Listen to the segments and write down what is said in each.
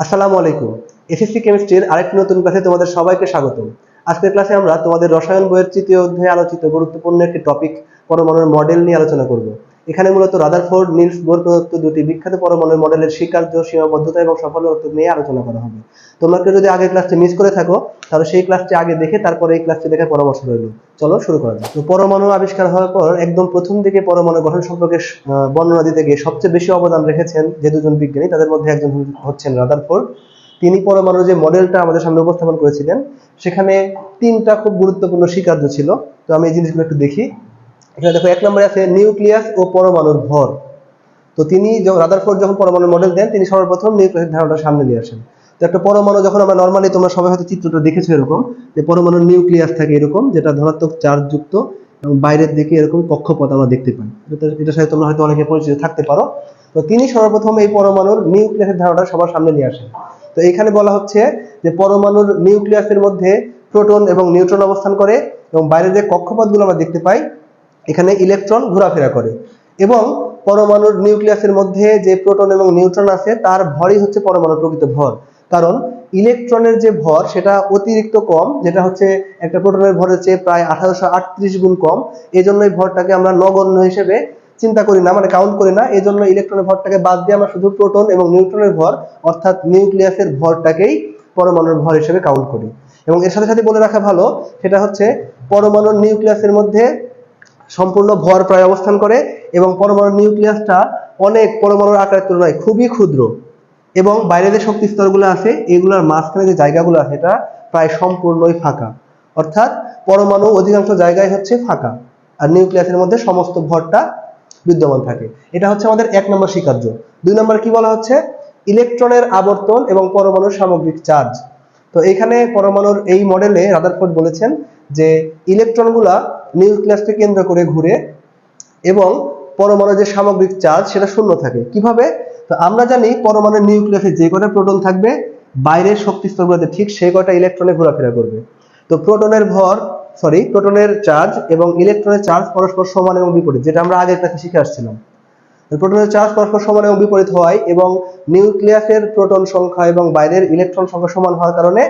আসসালামু আলাইকুম। এসএসসি কেমিস্ট্রির আরেকটি নতুন ক্লাসে তোমাদের সবাইকে স্বাগত। আজকের ক্লাসে আমরা তোমাদের রসায়ন বইয়ের তৃতীয় অধ্যায়ে আলোচিত গুরুত্বপূর্ণ একটি টপিক পরমাণুর মডেল নিয়ে আলোচনা করব। এখানে মূলত রাদারফোর্ড, নিলস বোর প্রদত্ত দুটি বিখ্যাত পরমাণু মডেলের স্বীকার্য, সীমাবদ্ধতা এবং সফলতা নিয়ে আলোচনা করা হবে। তোমরা কেউ যদি আগের ক্লাসটি মিস করে থাকো, তাহলে সেই ক্লাসটি আগে দেখে তারপরে এই ক্লাসটি দেখে পরামর্শ রইল। চলো শুরু করা যাক। তো পরমাণু আবিষ্কার হওয়ার পর একদম প্রথম দিকে পরমাণু গঠন সম্পর্কে বর্ণনা দিতে গিয়ে সবচেয়ে বেশি অবদান রেখেছেন যে দুজন বিজ্ঞানী, তাদের মধ্যে একজন হচ্ছেন রাদারফোর্ড। তিনি পরমাণুর যে মডেলটা আমাদের সামনে উপস্থাপন করেছিলেন, সেখানে তিনটা খুব গুরুত্বপূর্ণ স্বীকার্য ছিল। তো আমি এই জিনিসগুলো একটু দেখি। এখানে দেখো, এক নম্বরে আছে নিউক্লিয়াস ও পরমাণুর ভর। তো তিনি যখন রাদারফোর্ড যখন পরমাণুর মডেল দেন, তিনি সর্বপ্রথম নিউক্লিয়াসের ধারণাটা সামনে নিয়ে আসেন। তো একটা পরমাণু যখন আমরা নর্মালি তোমরা সবাই হয়তো চিত্রটা দেখেছ এরকম, যে পরমাণুর নিউক্লিয়াস থাকে এরকম, যেটা ধনাত্মক চার্জ যুক্ত, এবং বাইরের দিকে এরকম কক্ষপথ আমরা দেখতে পাই। এটা এটার সাথে তোমরা হয়তো অনেকে পরিচিত থাকতে পারো। তো তিনি সর্বপ্রথম এই পরমাণুর নিউক্লিয়াসের ধারণাটা সবার সামনে নিয়ে আসেন। তো এখানে বলা হচ্ছে যে পরমাণুর নিউক্লিয়াসের মধ্যে প্রোটন এবং নিউট্রন অবস্থান করে, এবং বাইরে যে কক্ষপথগুলো আমরা দেখতে পাই এখানে ইলেকট্রন ঘোরাফেরা করে। এবং পরমাণুর নিউক্লিয়াসের মধ্যে যে প্রোটন এবং নিউট্রন আছে, তার ভরই হচ্ছে পরমাণুর প্রকৃত ভর। কারণ ইলেকট্রনের যে ভর, সেটা অতিরিক্ত কম, যেটা হচ্ছে একটা প্রোটনের ভরের চেয়ে প্রায় আঠারোশো আটত্রিশ গুণ কম। এই জন্য এই ভরটাকে আমরা নগণ্য হিসেবে চিন্তা করি না মানে কাউন্ট করি না। এই জন্য ইলেকট্রনের ভরটাকে বাদ দিয়ে আমরা শুধু প্রোটন এবং নিউট্রনের ভর, অর্থাৎ নিউক্লিয়াসের ভরটাকেই পরমাণুর ভর হিসেবে কাউন্ট করি। এবং এর সাথে সাথে বলে রাখা ভালো, সেটা হচ্ছে পরমাণুর নিউক্লিয়াসের মধ্যে সম্পূর্ণ ভর প্রায় অবস্থান করে এবং পরমাণু নিউক্লিয়াসটা অনেক পরমাণুর আকারের তুলনায় খুবই ক্ষুদ্র। এবং বাইরে যে শক্তি স্তরগুলো আছে, এগুলোর মাঝখানে যে জায়গাগুলো আছে, এটা প্রায় সম্পূর্ণই ফাঁকা। অর্থাৎ পরমাণু অধিকাংশ জায়গায় হচ্ছে ফাঁকা আর নিউক্লিয়াসের মধ্যে সমস্ত ভরটা বিদ্যমান থাকে। এটা হচ্ছে আমাদের এক নম্বর স্বীকার্য দুই নম্বর কি বলা হচ্ছে? ইলেকট্রনের আবর্তন এবং পরমাণুর সামগ্রিক চার্জ। তো এখানে পরমাণুর এই মডেলে রাদারফোর্ড বলেছেন যে ইলেকট্রনগুলা নিউক্লিয়াসকে কেন্দ্র করে ঘুরে এবং পরমাণুর যে সামগ্রিক চার্জ সেটা শূন্য থাকে। কীভাবে? তো আমরা জানি পরমাণুর নিউক্লিয়াসে যে কটা প্রোটন থাকবে, বাইরের শক্তি স্তরগুলোতে ঠিক সেই কটা ইলেকট্রনে ঘোরাফেরা করবে। তো প্রোটনের ভর সরি প্রোটনের চার্জ এবং ইলেকট্রনের চার্জ পরস্পর সমান এবং বিপরীত, যেটা আমরা আগের ক্লাসে শিখে আসছিলাম। প্রোটনের চার্জ পরস্পর সমান এবং বিপরীত হওয়ায় এবং নিউক্লিয়াসের প্রোটন সংখ্যা এবং বাইরের ইলেকট্রন সংখ্যা সমান হওয়ার কারণে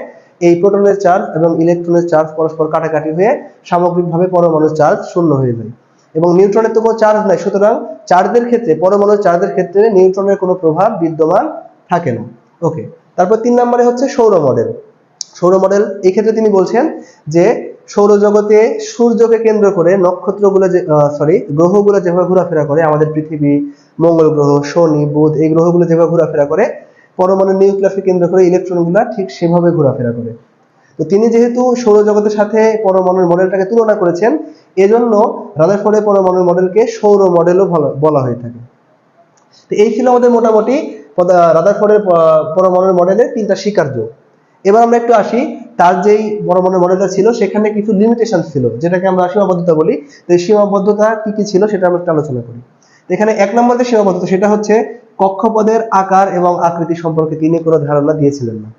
এই প্রোটনের চার্জ এবং ইলেকট্রনের চার্জ পরস্পর কাটাকাটি হয়ে সামগ্রিকভাবে পরমাণুর চার্জ শূন্য হয়ে যায়। এবং নিউট্রনের তো কোনো চার্জ নাই, সুতরাং চার্জের ক্ষেত্রে, পরমাণুর চার্জের ক্ষেত্রে নিউট্রনের কোনো প্রভাব বিদ্যমান থাকে না। ওকে তারপর তিন নম্বরে হচ্ছে সৌর মডেল। সৌর মডেল এই ক্ষেত্রে তিনি বলছেন যে সৌরজগতে সূর্যকে কেন্দ্র করে নক্ষত্রগুলো যে সরি গ্রহগুলো যেভাবে ঘোরাফেরা করে, আমাদের পৃথিবী, মঙ্গল গ্রহ, শনি, বুধ, এই গ্রহগুলো যেভাবে ঘোরাফেরা করে, পরমাণু নিউক্লিয়াসকে কেন্দ্র করে ইলেকট্রনগুলো ঠিক সেভাবে ঘোরাফেরা করে। তো তিনি যেহেতু সৌরজগতের সাথে পরমাণুর মডেলটাকে তুলনা করেছেন, এজন্য রাদারফোর্ডের পরমাণুর মডেলকে সৌর মডেলও বলা- হয়ে থাকে। তো এই ছিল আমাদের মোটামুটি রাদারফোর্ডের পরমাণুর মডেলের তিনটা স্বীকার্য এবার আমরা একটু আসি, তার যেই পরমাণু মডেলটা ছিল, সেখানে কিছু লিমিটেশন ছিল, যেটাকে আমরা সীমাবদ্ধতা বলি। তো এই সীমাবদ্ধতা কি কি ছিল সেটা আমরা একটু আলোচনা করি। এখানে এক নম্বর যে সীমাবদ্ধতা, সেটা হচ্ছে কক্ষপথের আকার এবং আকৃতি সম্পর্কে তিনি কোনো ধারণা দিয়েছিলেন না।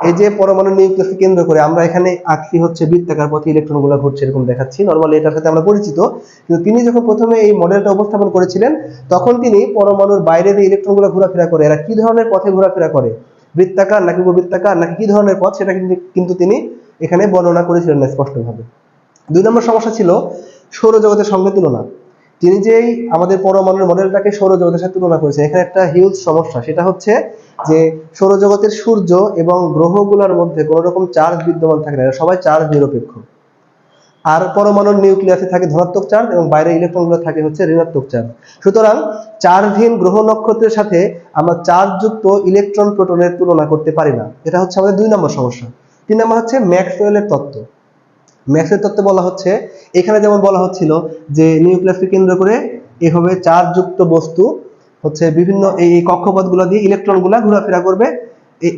এই যে পরমাণু নিউক্লিয়াসকে কেন্দ্র করে আমরা এখানে আঁকছি হচ্ছে বৃত্তাকার, পথে ইলেকট্রনগুলো ঘুরছে, এরকম দেখাচ্ছি। নর্মালি এটার সাথে আমরা পরিচিত, কিন্তু তিনি যখন প্রথমে এই মডেলটা উপস্থাপন করেছিলেন, তখন তিনি পরমাণুর বাইরে যে ইলেকট্রনগুলো ঘোরাফেরা করে, এরা কি ধরনের পথে ঘোরাফেরা করে? বৃত্তাকার নাকি উপবৃত্তাকার নাকি কি ধরনের পথ সেটা কিন্তু তিনি এখানে বর্ণনা করেছিলেন না স্পষ্টভাবে। দুই নম্বর সমস্যা ছিল সৌরজগতের সঙ্গে তুলনা। তিনি যেই আমাদের পরমাণুর মডেলটাকে সৌরজগতের সাথে তুলনা করেছেন, এখানে একটা হিউজ সমস্যা, সেটা হচ্ছে যে সৌরজগতের সূর্য এবং গ্রহগুলোর মধ্যে কোনো রকম চার্জ বিদ্যমান থাকে না সবাই চার্জ নিরপেক্ষ। আর পরমাণুর নিউক্লিয়াসে থাকে ধনাত্মক চার্জ এবং বাইরে ইলেকট্রনগুলো থাকে হচ্ছে ঋণাত্মক চার্জ। সুতরাং চার্জহীন গ্রহ নক্ষত্রের সাথে আমরা চার্জযুক্ত ইলেকট্রন প্রোটনের তুলনা করতে পারি না। এটা হচ্ছে আমাদের দুই নম্বর সমস্যা। তিন নম্বর হচ্ছে ম্যাক্সওয়েলের তত্ত্ব। ম্যাক্সের তত্ত্ব বলা হচ্ছে, এখানে যেমন বলা হচ্ছিল যে নিউক্লিয়াসকে কেন্দ্র করে এভাবে চার্জযুক্ত বস্তু হচ্ছে বিভিন্ন এই কক্ষপথগুলো দিয়ে ইলেকট্রনগুলো ঘোরাফেরা করবে।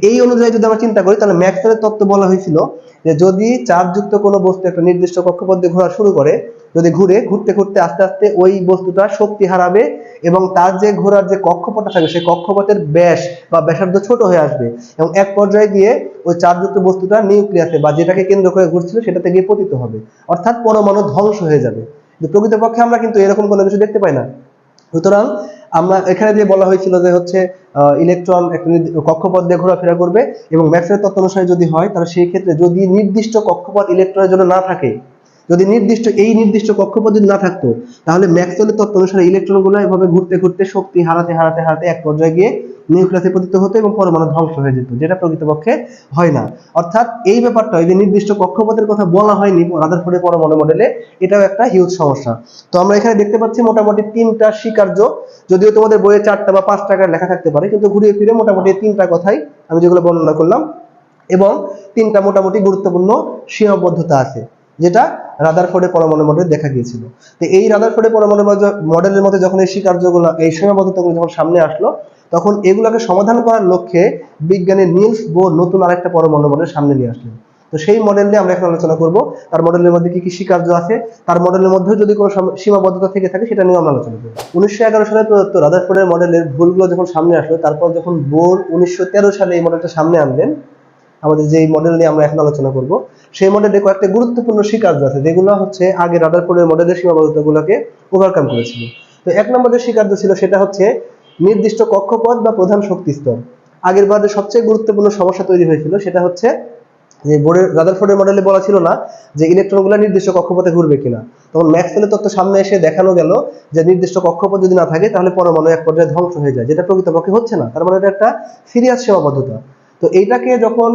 এই অনুযায়ী যদি আমরা চিন্তা করি, তাহলে ম্যাক্সওয়েলের তত্ত্ব বলা হয়েছিল যে যদি চার্জযুক্ত কোনো বস্তু একটা নির্দিষ্ট কক্ষপথ ঘোরা শুরু করে, যদি ঘুরে, ঘুরতে ঘুরতে, আস্তে আস্তে ওই বস্তুটা শক্তি হারাবে এবং তার যে ঘোরার যে কক্ষপথটা থাকবে, সেই কক্ষপথের ব্যাস বা ব্যাসার্ধ ছোট হয়ে আসবে এবং এক পর্যায়ে গিয়ে ওই চার্জযুক্ত বস্তুটা নিউক্লিয়াসে বা যেটাকে কেন্দ্র করে ঘুরছিল, সেটাতে গিয়ে পতিত হবে। অর্থাৎ পরমাণু ধ্বংস হয়ে যাবে। প্রকৃতপক্ষে আমরা কিন্তু এরকম কোনো কিছু দেখতে পাই না। সুতরাং আমরা এখানে দিয়ে বলা হয়েছিল যে হচ্ছে ইলেকট্রন কক্ষপথ দিয়ে ঘোরাফেরা করবে এবং ম্যাক্সের তত্ত্ব অনুসারে যদি হয়, তাহলে সেই ক্ষেত্রে যদি নির্দিষ্ট কক্ষপথ ইলেকট্রনের জন্য না থাকে, যদি নির্দিষ্ট এই নির্দিষ্ট কক্ষপথ যদি না থাকতো, তাহলে ম্যাক্সওয়েলের তত্ত্ব অনুসারে ইলেকট্রনগুলো এভাবে ঘুরতে ঘুরতে শক্তি হারাতে হারাতে হারাতে এক পর্যায়ে গিয়ে নিউক্লিয়াসে পতিত হতো এবং পরমাণু ধ্বংস হয়ে যেত, যেটা প্রকৃতপক্ষে হয় না। অর্থাৎ এই ব্যাপারটা এই নির্দিষ্ট কক্ষপথের কথা বলা হয়নি, রাদারফোর্ডের পরমাণু মডেলে এটাও একটা হিউজ সমস্যা। তো আমরা এখানে দেখতে পাচ্ছি মোটামুটি তিনটা স্বীকার্য। যদিও তোমাদের বইয়ে চারটা বা পাঁচ টাকার লেখা থাকতে পারে, কিন্তু ঘুরিয়ে ফিরে মোটামুটি তিনটা কথাই আমি যেগুলো বর্ণনা করলাম। এবং তিনটা মোটামুটি গুরুত্বপূর্ণ সীমাবদ্ধতা আছে, যেটা রাদারফোর্ডের পরমাণু মডেলে দেখা গিয়েছিল। তো এই রাদারফোর্ডের পরমাণু মডেল- মডেলের মধ্যে যখন এই স্বীকার্যগুলো, এই সীমাবদ্ধতাগুলো যখন সামনে আসলো তখন এগুলোকে সমাধান করার লক্ষ্যে বিজ্ঞানী নিলস বোর নতুন আরেকটা পরমাণু মডেল সামনে নিয়ে আসলেন। তো সেই মডেল নিয়ে আমরা এখন আলোচনা করব। তার মডেলের মধ্যে কি কি স্বীকার্য আছে? তার মডেলের মধ্যেও যদি কোনো সীমাবদ্ধতা থেকে থাকে, সেটা নিয়ে আমরা আলোচনা করব। উনিশশো এগারো সালে প্রদত্ত রাদারফোর্ডের মডেলের ভুলগুলো যখন সামনে আসলো, তারপর যখন বোর উনিশশো তেরো সালে এই মডেলটা সামনে আনলেন, আমাদের যে মডেল নিয়ে আমরা এখন আলোচনা করব, সেই মডেলে কয়েকটা গুরুত্বপূর্ণ স্বীকার্য আছে, যেগুলো হচ্ছে আগে রাদারফোর্ডের মডেলের সীমাবদ্ধতাগুলোকে ওভারকাম করেছিল। তো এক নম্বরের স্বীকার্য ছিল, সেটা হচ্ছে নির্দিষ্ট কক্ষপথ বা প্রধান শক্তি স্তর আগের বারে সবচেয়ে গুরুত্বপূর্ণ সমস্যা তৈরি হয়েছিল সেটা হচ্ছে যে বোর্ডের, রাদারফোর্ডের মডেলে বলা ছিল না যে ইলেকট্রনগুলো নির্দিষ্ট কক্ষপথে ঘুরবে কিনা। তখন ম্যাক্সওয়েলের তত্ত্ব সামনে এসে দেখানো গেল যে নির্দিষ্ট কক্ষপথ যদি না থাকে তাহলে পরমাণু এক পর্যায়ে ধ্বংস হয়ে যায়, যেটা প্রকৃতপক্ষে হচ্ছে না। তার মানে এটা একটা সিরিয়াস সীমাবদ্ধতা। তো এইটাকে যখন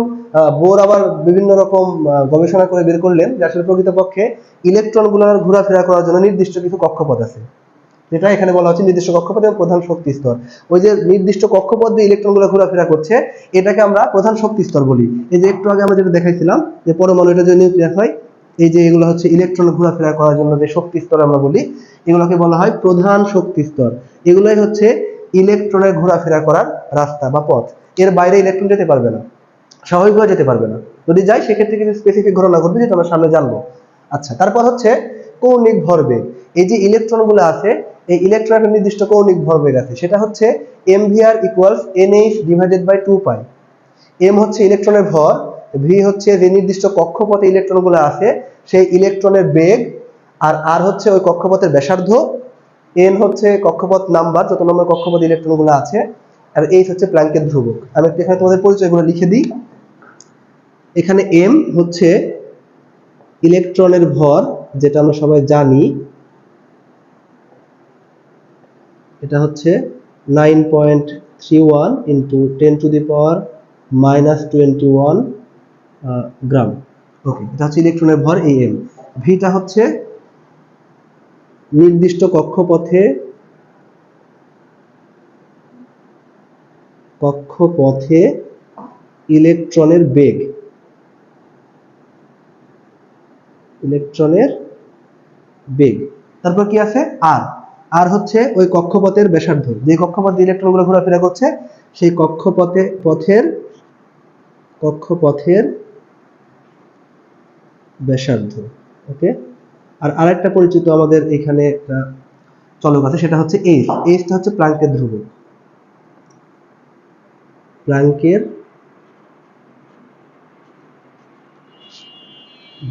বোর আবার বিভিন্ন রকম গবেষণা করে বের করলেন যে আসলে প্রকৃতপক্ষে ইলেকট্রনগুলোর ঘোরাফেরা করার জন্য নির্দিষ্ট কিছু কক্ষপথ আছে। যেটা এখানে বলা হচ্ছে নির্দিষ্ট কক্ষপথ এবং প্রধান শক্তি স্তর। ওই যে নির্দিষ্ট কক্ষপথ দিয়ে ইলেকট্রনগুলো ঘোরাফেরা করছে, এটাকে আমরা প্রধান শক্তি স্তর বলি। এই যে একটু আগে আমরা যেটা দেখাইছিলাম, যে পরমাণু এটা যদি নিউক্লিয়াস হয়, এই যে এগুলো হচ্ছে ইলেকট্রন ঘোরাফেরা করার জন্য যে শক্তি স্তর আমরা বলি, এগুলোকে বলা হয় প্রধান শক্তি স্তর। এগুলোই হচ্ছে ইলেকট্রনের ঘোরাফেরা করার রাস্তা বা পথ। এর বাইরে ইলেকট্রন যেতে পারবে না, স্বাভাবিকভাবে যেতে পারবে না। যদি যায় সেক্ষেত্রে কিছু স্পেসিফিক ঘটনা ঘটবে যেটা আমরা সামনে জানব। আচ্ছা তারপর হচ্ছে কৌণিক ভরবেগ। এই যে ইলেকট্রনগুলো আছে এই ইলেকট্রনের নির্দিষ্ট কৌণিক ভরবেগ আছে। সেটা হচ্ছে M VR equals NH divided by two pi M হচ্ছে ইলেকট্রনের ভর ভি হচ্ছে যে নির্দিষ্ট কক্ষপথে ইলেকট্রনগুলো আছে, সেই ইলেকট্রনের বেগ, আর আর হচ্ছে ওই কক্ষপথের ব্যাসার্ধ এন হচ্ছে কক্ষপথ নাম্বার, যত নম্বর কক্ষপথ ইলেকট্রনগুলো আছে, আর এইচ হচ্ছে প্ল্যাঙ্কের ধ্রুবক। আমি এখানে তোমাদের পরিচয়গুলো লিখে দিই। এখানে এম হচ্ছে ইলেকট্রনের ভর, যেটা আমরা সবাই জানি এটা হচ্ছে nine point three one into ten to the power minus twenty one gram okay এটা হচ্ছে ইলেকট্রনের ভর এই এম ভিটা হচ্ছে নির্দিষ্ট কক্ষপথে কক্ষপথে ইলেকট্রনের বেগ। ইলেকট্রনের বেগ। তারপর কি আছে? আর আর হচ্ছে ওই কক্ষপথের ব্যাসার্ধ। যে কক্ষপথ ইলেকট্রনগুলো ঘোরাফেরা করছে, সেই কক্ষপথে, পথের, কক্ষপথের ব্যাসার্ধ। ওকে আর আরেকটা পরিচিত আমাদের এখানে একটা চলক আছে, সেটা হচ্ছে এইচ এইচটা হচ্ছে প্লাঙ্কের ধ্রুবক। প্লাঙ্কের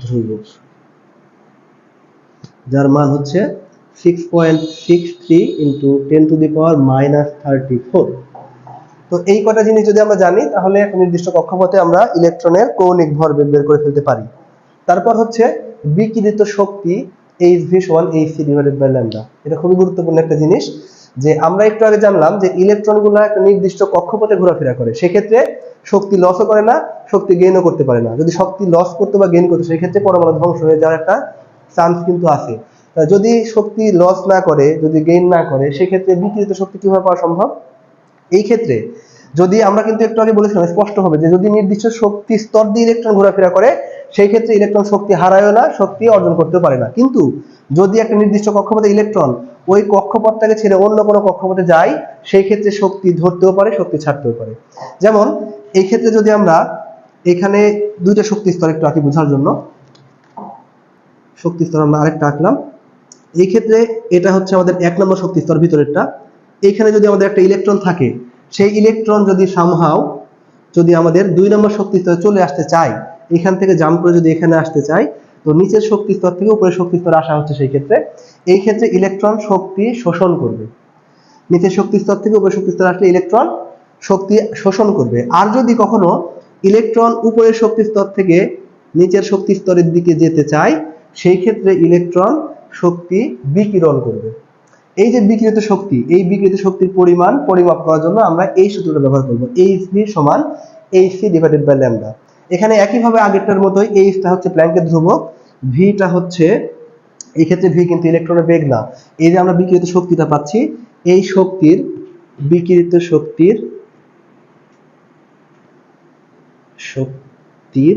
ধ্রুবক। যার মান হচ্ছে six point six three into ten to the তো এই কটা জিনিস যদি আমরা জানি, তাহলে একটা নির্দিষ্ট কক্ষপথে আমরা ইলেকট্রনের কৌণিক ভরবেগ বের করে ফেলতে পারি। তারপর হচ্ছে বিকিরিত শক্তি এটা খুবই গুরুত্বপূর্ণ একটা জিনিস যে আমরা একটু আগে জানলাম যে ইলেকট্রনগুলো একটা নির্দিষ্ট কক্ষপথে ঘোরাফেরা করে। সেক্ষেত্রে শক্তি লসও করে না, শক্তি গেইনও করতে পারে না। যদি শক্তি লস করতে বা গেইন করতে, সেক্ষেত্রে পরমাণু ধ্বংস হয়ে যাওয়ার একটা চান্স কিন্তু আছে। যদি শক্তি লস না করে, যদি গেইন না করে, সেক্ষেত্রে বিকৃত শক্তি কীভাবে পাওয়া সম্ভব? এই ক্ষেত্রে যদি আমরা কিন্তু একটু আগে বলেছিলাম, স্পষ্ট হবে যে যদি নির্দিষ্ট শক্তি স্তর দিয়ে ইলেকট্রন ঘোরাফেরা করে সেই ক্ষেত্রে ইলেকট্রন শক্তি হারায়ও না, শক্তি অর্জন করতে পারে না। কিন্তু যদি একটা নির্দিষ্ট কক্ষপথে ইলেকট্রন ওই কক্ষপথটাকে ছেড়ে অন্য কোনো কক্ষপথে যায় সেই ক্ষেত্রে শক্তি ধরতেও পারে, শক্তি ছাড়তেও পারে। যেমন, এই ক্ষেত্রে যদি আমরা এখানে দুইটা শক্তি স্তর একটু আঁকি বোঝার জন্য, শক্তি স্তর আমরা আরেকটা আঁকলাম। এই ক্ষেত্রে এটা হচ্ছে আমাদের এক নম্বর শক্তি স্তর ভিতরেরটা। এখানে যদি আমাদের একটা ইলেকট্রন থাকে, সেই ইলেকট্রন যদি সামহাও যদি আমাদের দুই নম্বর শক্তি স্তরে চলে আসতে চায়, এখান থেকে জাম্প করে যদি এখানে আসতে চায়, তো নিচের শক্তি স্তর থেকে উপরের শক্তি স্তরে আসা হচ্ছে সেই ক্ষেত্রে। এই ক্ষেত্রে ইলেকট্রন শক্তি শোষণ করবে। নিচের শক্তি স্তর থেকে উপরের শক্তি স্তরে আসলে ইলেকট্রন শক্তি শোষণ করবে। আর যদি কখনো ইলেকট্রন উপরের শক্তি স্তর থেকে নিচের শক্তি স্তরের দিকে যেতে চায়, সেই ক্ষেত্রে ইলেকট্রন শক্তি বিকিরণ করবে। এই যে বিকৃত শক্তি, এই বিকৃত শক্তির পরিমাণ পরিমাপ করার জন্য আমরা এই সূত্রটা ব্যবহার করব এইচ সমান H C divided by lambda এখানে একইভাবে আগেরটার মতোই এইচটা হচ্ছে প্ল্যাঙ্কের ধ্রুবক ভিটা হচ্ছে, এই ক্ষেত্রে ভি কিন্তু ইলেকট্রনের বেগ না। এই যে আমরা বিকৃত শক্তিটা পাচ্ছি, এই শক্তির বিকৃত শক্তির শক্তির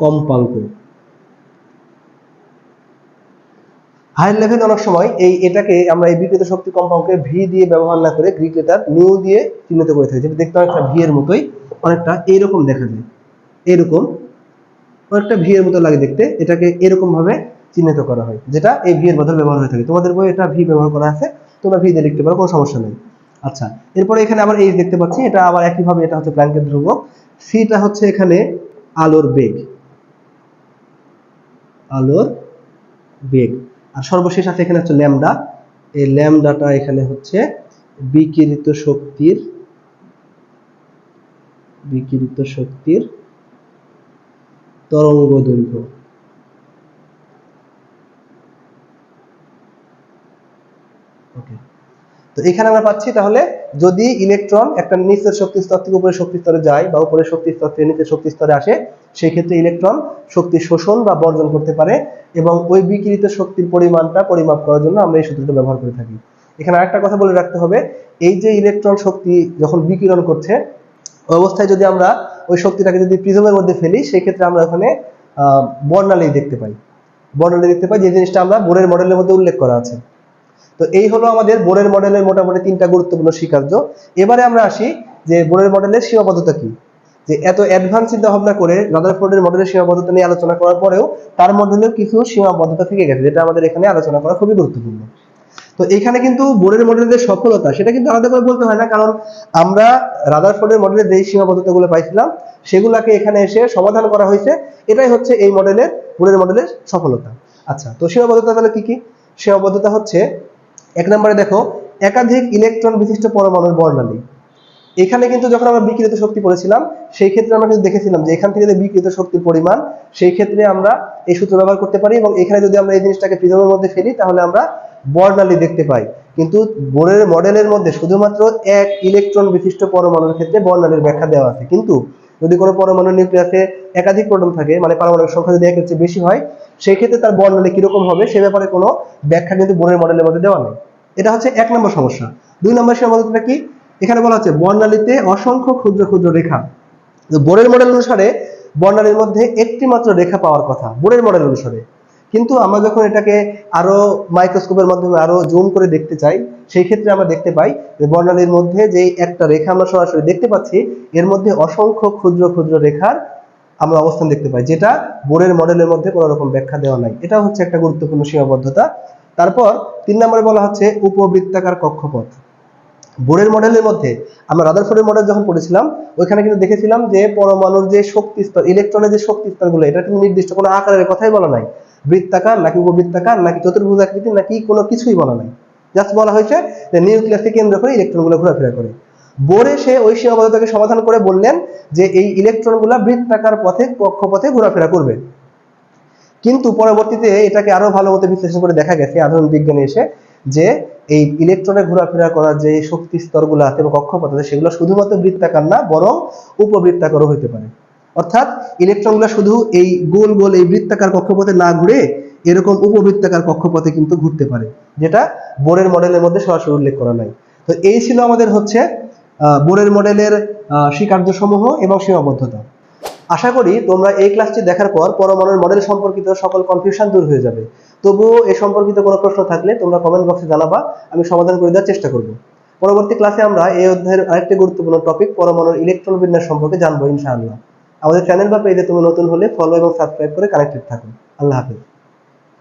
কম্পাঙ্ক। হায়ার লেভেল অনেক সময় এই এটাকে আমরা এই বিকৃত শক্তি কম্পাঙ্ককে ভি দিয়ে ব্যবহার না করে গ্রিক লেটার নিউ দিয়ে চিহ্নিত করে থাকি। যেটা দেখতে অনেকটা ভি এর মতোই, অনেকটা এরকম দেখা যায়। এরকম, অনেকটা ভি এর মতো লাগে দেখতে। এটাকে এরকম ভাবে চিহ্নিত করা হয়, যেটা এই ভি এর বদলে ব্যবহার হয়ে থাকে। তোমাদের বই এটা ভি ব্যবহার করা আছে, তোমরা ভি দিয়ে লিখতে পারো, কোনো সমস্যা নেই। আচ্ছা এরপরে এখানে আবার এইচ দেখতে পাচ্ছি, এটা আবার একইভাবে এটা হচ্ছে প্ল্যাঙ্কের ধ্রুবক। সিটা হচ্ছে এখানে আলোর বেগ। আলোর বেগ। আর সর্বশেষ আছে এখানে হচ্ছে ল্যামডা। এই ল্যামডাটা এখানে হচ্ছে বিকিরিত শক্তির বিকিরিত শক্তির তরঙ্গ দৈর্ঘ্য। তো এখানে আমরা পাচ্ছি তাহলে যদি ইলেকট্রন একটা নিচের শক্তি স্তর থেকে উপরের শক্তি স্তরে যায় বা উপরের শক্তি স্তর থেকে নিচের শক্তি স্তরে আসে, সেই ক্ষেত্রে ইলেকট্রন শক্তি শোষণ বা বর্জন করতে পারে। এবং ওই বিকিরিত শক্তির পরিমাণটা পরিমাপ করার জন্য আমরা এই সূত্রটা ব্যবহার করে থাকি। এখানে আরেকটা কথা বলে রাখতে হবে, এই যে ইলেকট্রন শক্তি যখন বিকিরণ করছে অবস্থায় যদি আমরা ওই শক্তিটাকে যদি প্রিজমের মধ্যে ফেলি সেই ক্ষেত্রে আমরা ওখানে বর্ণালী দেখতে পাই। বর্ণালী দেখতে পাই যে জিনিসটা আমরা বোরের মডেলের মধ্যে উল্লেখ করা আছে। তো এই হলো আমাদের বোরের মডেলের মোটামুটি তিনটা গুরুত্বপূর্ণ স্বীকার্য। এবারে আমরা আসি যে বোরের মডেলের সীমাবদ্ধতা কি। যে এত অ্যাডভান্স চিন্তা ভাবনা করে রাদারফোর্ডের মডেলের সীমাবদ্ধতা নিয়ে আলোচনা করার পরেও তার মডেলের কিছু সীমাবদ্ধতা থেকে গেছে, যেটা আমাদের এখানে আলোচনা করা খুবই গুরুত্বপূর্ণ। তো এখানে কিন্তু বোর্ডের মডেলের সফলতা, সেটা কিন্তু আলাদা করে বলতে হয় না, কারণ আমরা রাদারফোর্ডের মডেলের যেই সীমাবদ্ধতাগুলো পাইছিলাম, সেগুলাকে এখানে এসে সমাধান করা হয়েছে। এটাই হচ্ছে এই মডেলের বোর্ডের মডেলের সফলতা। আচ্ছা তো সীমাবদ্ধতা তাহলে কি কি? সীমাবদ্ধতা হচ্ছে, এক নম্বরে দেখো, একাধিক ইলেকট্রন বিশিষ্ট পরমাণুর বর্ণালী। এখানে কিন্তু যখন আমরা বিকৃত শক্তি পড়েছিলাম, সেই ক্ষেত্রে আমরা কিন্তু দেখেছিলাম যে এখান থেকে যে বিকৃত শক্তির পরিমাণ, সেই ক্ষেত্রে আমরা এই সূত্র ব্যবহার করতে পারি এবং এখানে যদি আমরা এই জিনিসটাকে প্রিজমের মধ্যে ফেলি, তাহলে আমরা বর্ণালী দেখতে পাই। কিন্তু বোরের মডেলের মধ্যে শুধুমাত্র এক ইলেকট্রন বিশিষ্ট পরমাণুর ক্ষেত্রে বর্ণালীর ব্যাখ্যা দেওয়া আছে। কিন্তু যদি কোনো পরমাণু নিউক্লিয়াসে একাধিক প্রোটন থাকে মানে পারমাণবিক সংখ্যা যদি একের চেয়ে বেশি হয়, সেই ক্ষেত্রে তার বর্ণালী কীরকম হবে, সে ব্যাপারে কোনো ব্যাখ্যা কিন্তু বোরের মডেলের মধ্যে দেওয়া নেই। এটা হচ্ছে এক নম্বর সমস্যা। দুই নম্বর সীমাবদ্ধতা কি? এখানে বলা হচ্ছে বর্ণালীতে অসংখ্য ক্ষুদ্র ক্ষুদ্র রেখা। তো বোরের মডেল অনুসারে বর্ণালীর মধ্যে একটি মাত্র রেখা পাওয়ার কথা, বোরের মডেল অনুসারে। কিন্তু আমরা যখন এটাকে আরও মাইক্রোস্কোপের মাধ্যমে আরও জুম করে দেখতে চাই, সেই ক্ষেত্রে আমরা দেখতে পাই যে বর্ণালীর মধ্যে যে একটা রেখা আমরা সরাসরি দেখতে পাচ্ছি, এর মধ্যে অসংখ্য ক্ষুদ্র ক্ষুদ্র রেখার আমরা অবস্থান দেখতে পাই, যেটা বোরের মডেলের মধ্যে কোনো রকম ব্যাখ্যা দেওয়া নাই। এটা হচ্ছে একটা গুরুত্বপূর্ণ সীমাবদ্ধতা। তারপর তিন নম্বরে বলা হচ্ছে উপবৃত্তাকার কক্ষপথ। বোরের মডেলের মধ্যে, আমরা রাদারফোর্ডের মডেল যখন পড়েছিলাম, ওইখানে কিন্তু দেখেছিলাম যে পরমাণুর যে শক্তি স্তর, ইলেকট্রনের যে শক্তি স্তরগুলো, এটা কিন্তু নির্দিষ্ট কোনো আকারের কথাই বলা নাই। বৃত্তাকার, নাকি উপবৃত্তাকার, নাকি চতুর্ভুজ আকৃতি নাকি কোনো কিছুই বলা নাই। জাস্ট বলা হয়েছে যে নিউক্লিয়াসকে কেন্দ্র করে ইলেকট্রনগুলো ঘোরাফেরা করে। বোরে সে ওই সীমাবদ্ধতাকে সমাধান করে বললেন যে এই ইলেকট্রনগুলা বৃত্তাকার পথে, কক্ষপথে ঘোরাফেরা করবে। কিন্তু পরবর্তীতে এটাকে আরও ভালো মতো বিশ্লেষণ করে দেখা গেছে, আধুনিক বিজ্ঞানে এসে যে এই ইলেকট্রনের ঘোরাফেরা করার যে শক্তি স্তরগুলো আছে বা কক্ষপথ আছে, সেগুলো শুধুমাত্র বৃত্তাকার না, বরং উপবৃত্তাকারও হতে পারে। অর্থাৎ ইলেকট্রনগুলো শুধু এই গোল গোল এই বৃত্তাকার কক্ষপথে না ঘুরে এরকম উপবৃত্তাকার কক্ষপথে কিন্তু ঘুরতে পারে, যেটা বোরের মডেলের মধ্যে সরাসরি উল্লেখ করা নাই। তো এই ছিল আমাদের হচ্ছে বোরের মডেলের স্বীকার্য সমূহ এবং সীমাবদ্ধতা। আশা করি তোমরা এই ক্লাসটি দেখার পর পরমাণুর মডেল সম্পর্কিত সকল কনফিউশন দূর হয়ে যাবে। তবুও এ সম্পর্কিত কোনো প্রশ্ন থাকলে তোমরা কমেন্ট বক্সে জানাবা, আমি সমাধান করে দেওয়ার চেষ্টা করব। পরবর্তী ক্লাসে আমরা এই অধ্যায়ের আরেকটি গুরুত্বপূর্ণ টপিক পরমাণুর ইলেকট্রন বিন্যাস সম্পর্কে জানব ইনশাআল্লাহ। আমাদের চ্যানেল বা পেজে তুমি নতুন হলে ফলো এবং সাবস্ক্রাইব করে কানেক্টেড থাকো। আল্লাহ হাফেজ।